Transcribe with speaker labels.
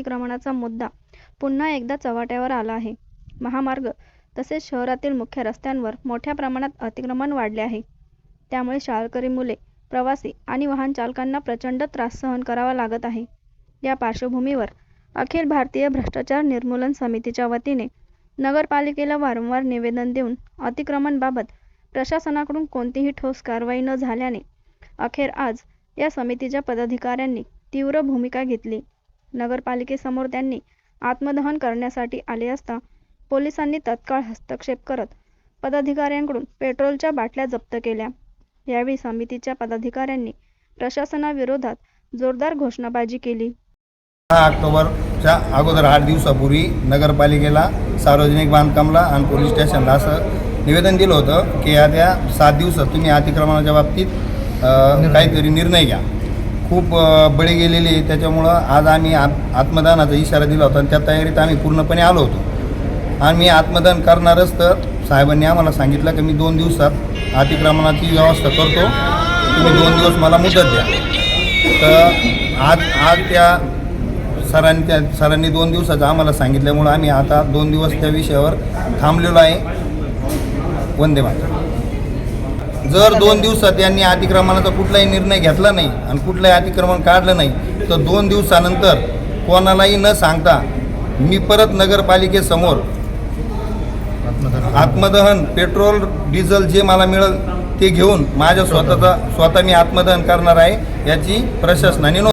Speaker 1: अतिक्रमणाचा मुद्दा पुन्हा एकदा चव्हाट्यावर आला आहे. महामार्ग तसेच शहरातील मुख्य रस्त्यांवर मोठ्या प्रमाणात अतिक्रमण वाढले आहे. त्यामुळे शाळकरी मुले प्रवासी आणि वाहन चालकांना प्रचंड त्रास सहन करावा लागत आहे. या पार्श्वभूमीवर अखिल भारतीय भ्रष्टाचार निर्मूलन समितीच्या वतीने नगरपालिकेला वारंवार निवेदन देऊन अतिक्रमणबाबत प्रशासनाकडून कोणतीही ठोस कारवाई न झाल्याने अखेर आज या समितीच्या पदाधिकाऱ्यांनी तीव्र भूमिका घेतली. नगरपालिकेसमोर त्यांनी आत्मदहन करण्यासाठी आले असता पोलिसांनी तत्काळ हस्तक्षेप करत पदाधिकाऱ्यांकडून पेट्रोलच्या बाटल्या जप्त केल्या. यावेळी समितीच्या पदाधिकाऱ्यांनी प्रशासनाविरोधात जोरदार घोषणाबाजी केली.
Speaker 2: दहा ऑक्टोबरच्या अगोदर आठ दिवसापूर्वी नगरपालिकेला सार्वजनिक बांधकामला आणि पोलीस स्टेशनला असं निवेदन दिलं होतं की या त्या सात दिवसात तुम्ही अतिक्रमणाच्या बाबतीत काहीतरी निर्णय घ्या. खूप बळी गेलेली आहे. त्याच्यामुळं आज आम्ही आत आत्मदानाचा इशारा दिला होता आणि त्या तयारीत आम्ही पूर्णपणे आलो होतो. आणि मी आत्मदान करणारच तर साहेबांनी आम्हाला सांगितलं की मी दोन दिवसात अतिक्रमणाची व्यवस्था करतो. तुम्ही दोन दिवस मला मुदत द्या. तर आज आज त्या सरांनी त्या सरांनी दोन दिवसाचं आम्हाला सांगितल्यामुळं आम्ही आता दोन दिवस त्या विषयावर थांबलेलो आहे. वंदे मातरम. जर दोन दिवसात यांनी अतिक्रमणाचा कुठलाही निर्णय घेतला नाही आणि कुठलंही अतिक्रमण काढलं नाही तर दोन दिवसानंतर कोणालाही न सांगता मी परत नगरपालिकेसमोर आत्मदहन पेट्रोल डिझेल जे मला मिळेल ते घेऊन माझ्या स्वतःचा स्वतः मी आत्मदहन करणार आहे याची प्रशासनाने नोंद